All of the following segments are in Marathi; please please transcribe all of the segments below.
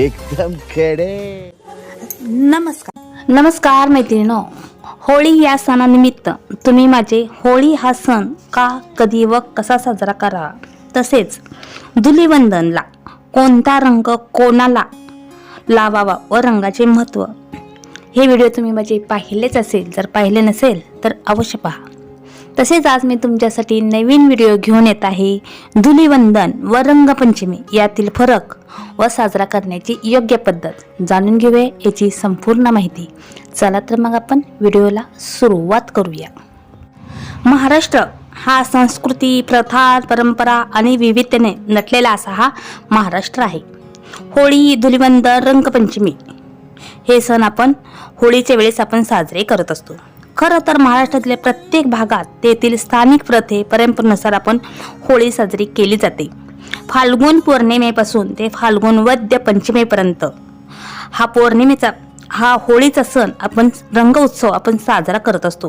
एकदम खेडे. नमस्कार. नमस्कार मैत्रिणीनो होळी या सणानिमित्त तुम्ही माझे होळी हा सण का कधी व कसा साजरा करा? तसेच धुलीवंदनला कोणता रंग कोणाला लावावा व रंगाचे महत्त्व हे व्हिडिओ तुम्ही माझे पाहिलेच असेल जर पाहिले नसेल तर अवश्य पहा. तसेच आज मी तुमच्यासाठी नवीन व्हिडिओ घेऊन येत आहे. धुलिवंदन व रंगपंचमी यातील फरक व साजरा करण्याची योग्य पद्धत जाणून घेऊया याची संपूर्ण माहिती. चला तर मग आपण व्हिडिओला सुरुवात करूया. महाराष्ट्र हा संस्कृती प्रथा परंपरा आणि विविधतेने नटलेला असा हा महाराष्ट्र आहे. होळी धुलीवंदन रंगपंचमी हे सण आपण होळीच्या वेळेस आपण साजरे करत असतो. खरं तर महाराष्ट्रातल्या प्रत्येक भागात तेथील स्थानिक प्रथे परंपरेनुसार आपण होळी साजरी केली जाते. फाल्गुन पौर्णिमेपासून ते फाल्गुन वद्य पंचमीपर्यंत. हा पौर्णिमेचा हा होळीचा सण आपण रंग उत्सव आपण साजरा करत असतो.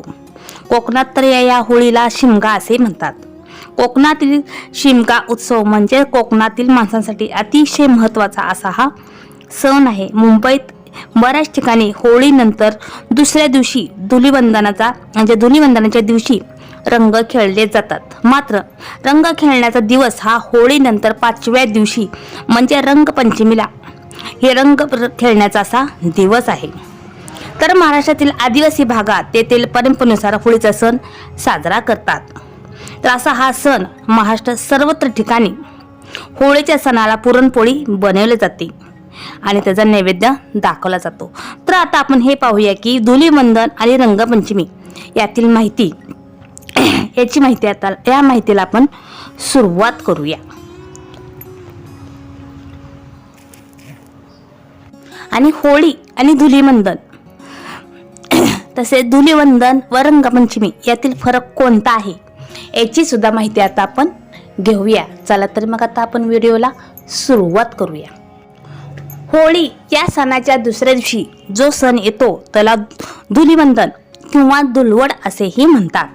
कोकणात तर या या होळीला शिमगा असे म्हणतात. कोकणातील शिमगा उत्सव म्हणजे कोकणातील माणसांसाठी अतिशय महत्त्वाचा असा हा सण आहे. मुंबईत बऱ्याच ठिकाणी होळीनंतर दुसऱ्या दिवशी धुलीवंदनाचा म्हणजे धुलीवंदनाच्या दिवशी रंग खेळले जातात. मात्र रंग खेळण्याचा दिवस हा होळीनंतर पाचव्या दिवशी म्हणजे रंगपंचमीला. हे रंग खेळण्याचा असा दिवस आहे. तर महाराष्ट्रातील आदिवासी भागात तेथील परंपरेनुसार होळीचा सण साजरा करतात. तर असा हा सण महाराष्ट्रात सर्वत्र ठिकाणी होळीच्या सणाला पुरणपोळी बनवली जाते. आणि त्याचा नैवेद्य दाखवला जातो. तर आता आपण हे पाहूया की धुलीवंदन आणि रंगपंचमी यातील माहिती. याची माहिती आता या माहितीला आपण सुरुवात करूया. आणि होळी आणि धुलीवंदन तसेच धुलीवंदन व रंगपंचमी यातील फरक कोणता आहे याची सुद्धा माहिती आता आपण घेऊया. चला तर मग आता आपण व्हिडिओला सुरुवात करूया. होळी या सणाच्या दुसऱ्या दिवशी जो सण येतो त्याला धुलीबंधन किंवा धुलवड असेही म्हणतात.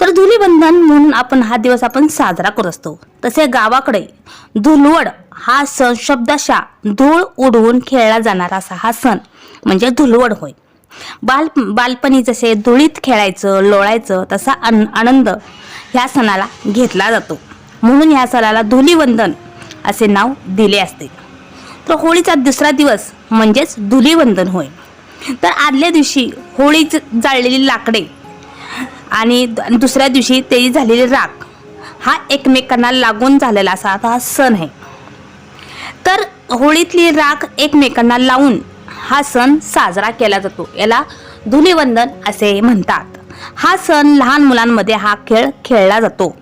तर धुलीबंधन म्हणून आपण हा दिवस आपण साजरा करत असतो. तसे गावाकडे धुलवड हा सण शब्दशा धूळ उडवून खेळला जाणारा असा हा सण म्हणजे धुलवड होय. बाल बालपणी जसे धुळीत खेळायचं लोळायचं तसा अन आनंद ह्या सणाला घेतला जातो. म्हणून ह्या सणाला धुलीवंदन असे नाव दिले असते. तर होळीचा दुसरा दिवस म्हणजेच धुलीवंदन होय. तर आदल्या दिवशी होळी जाळलेली लाकडे आणि द- दुसऱ्या दिवशी ते झालेली राख हा एकमेकांना लागून झालेला असा हा सण आहे. तर होळीतली राख एकमेकांना लावून हा सण साजरा केला जातो. याला धुलीवंदन असे म्हणतात. हा सण लहान मुलांमध्ये हा खेळ खेळला जातो.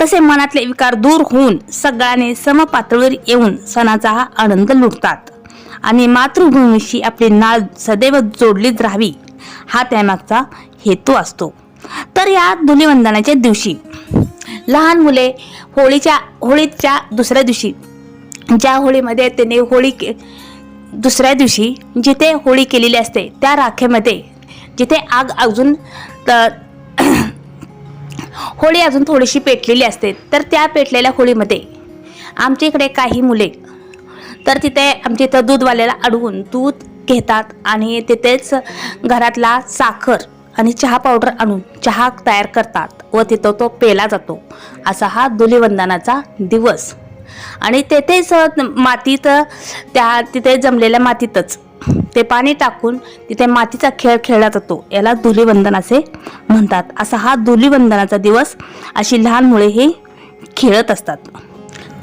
तसे मनातले विकार दूर होऊन सगळ्याने समपातळीवर येऊन सणाचा हा आनंद लुटतात. आणि मातृभूमीशी आपली नाळ सदैव जोडलीच राहावी हा त्यामागचा हेतू असतो. तर या धुलीवंदनाच्या दिवशी लहान मुले होळीच्या होळीच्या दुसऱ्या दिवशी ज्या होळीमध्ये त्याने होळी के दुसऱ्या दिवशी जिथे होळी केलेली असते त्या राखेमध्ये जिथे आग अजून होळी अजून थोडीशी पेटलेली असते. तर त्या पेटलेल्या होळीमध्ये आमच्या इकडे काही मुले तर तिथे आमच्या इथं दूधवाल्याला अडवून दूध घेतात आणि तिथेच घरातला साखर आणि चहा पावडर आणून चहा तयार करतात व तिथं तो पेला जातो. असा हा धुलीवंदनाचा दिवस. आणि तेथेच मातीत त्या तिथे जमलेल्या मातीतच ते पाणी टाकून तिथे मातीचा खेळ खेळला जातो याला धुलीवंदन असे म्हणतात. असा हा धुलीवंदनाचा दिवस अशी लहान मुले हे खेळत असतात.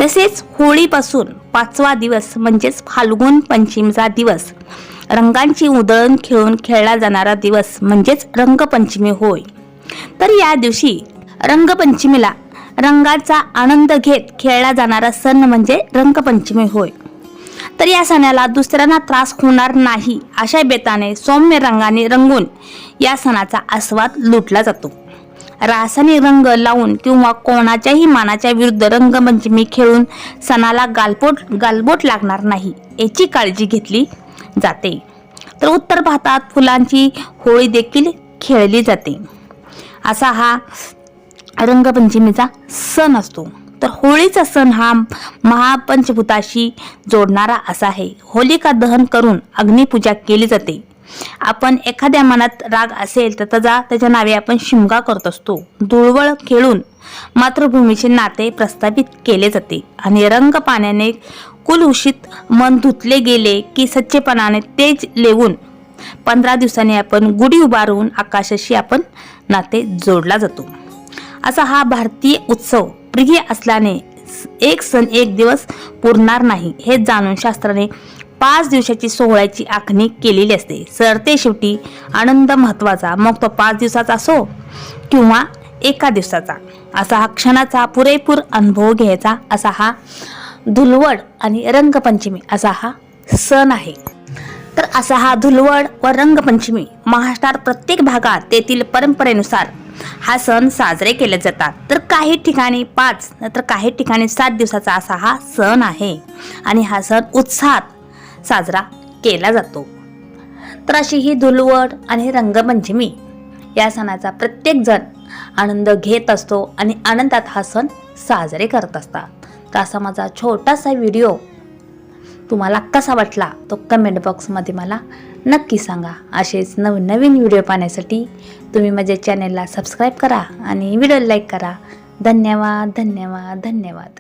तसेच होळीपासून पाचवा दिवस म्हणजेच फाल्गुन पंचमीचा दिवस. रंगांची उधळण खेळून खेळला जाणारा दिवस म्हणजेच रंगपंचमी होय. तर या दिवशी रंगपंचमीला रंगाचा आनंद घेत खेळला जाणारा सण म्हणजे रंगपंचमी होय. तर या सणाला दुसऱ्यांना त्रास होणार नाही अशा बेताने सौम्य रंगाने रंगून या सणाचा आस्वाद लुटला जातो. रासायनिक रंग लावून किंवा कोणाच्याही मानाच्या विरुद्ध रंगपंचमी खेळून सणाला गालबोट गालबोट लागणार नाही याची काळजी घेतली जाते. तर उत्तर भारतात फुलांची होळी देखील खेळली जाते. असा हा रंगपंचमीचा सण असतो. तर होळीचा सण हा महापंचभूताशी जोडणारा असा आहे. होलिका दहन करून अग्निपूजा केली जाते. आपण एखाद्या मनात राग असेल तर त्याचा त्याच्या नावे आपण शिमगा करत असतो. धुळवळ खेळून मातृभूमीचे नाते प्रस्थापित केले जाते आणि रंग पाण्याने कुलभूषित मन धुतले गेले की सच्चेपणाने तेज लेवून पंधरा दिवसांनी आपण गुढी उभारून आकाशाशी आपण नाते जोडला जातो. असा हा भारतीय उत्सव प्रिय असल्याने एक सण एक दिवस पुरणार नाही हे जाणून शास्त्राने पाच दिवसाची सोहळ्याची आखणी केलेली असते. सरते शेवटी आनंद महत्त्वाचा मग तो पाच दिवसाचा असो किंवा एका दिवसाचा. असा हा क्षणाचा पुरेपूर अनुभव घ्यायचा. असा हा धुलवड आणि रंगपंचमी असा हा सण आहे. तर असा हा धुलवड व रंगपंचमी महाराष्ट्रात प्रत्येक भागात तेथील परंपरेनुसार हा सण साजरे केले जातात. तर काही ठिकाणी पाच तर काही ठिकाणी सात दिवसाचा असा हा सण आहे. आणि हा सण उत्साहात साजरा केला जातो. तर अशी ही धुलवड आणि रंगपंचमी या सणाचा प्रत्येक जण आनंद घेत असतो आणि आनंदात हा सण साजरे करत असतात. तर असा माझा छोटासा व्हिडिओ तुम्हाला कसा वाटला तो कमेंट बॉक्समध्ये मला नक्की सांगा. असेच नवीन नवीन व्हिडिओ पाहण्यासाठी तुम्ही माझ्या चॅनेलला सबस्क्राईब करा आणि व्हिडिओ लाईक करा. धन्यवाद धन्यवाद धन्यवाद.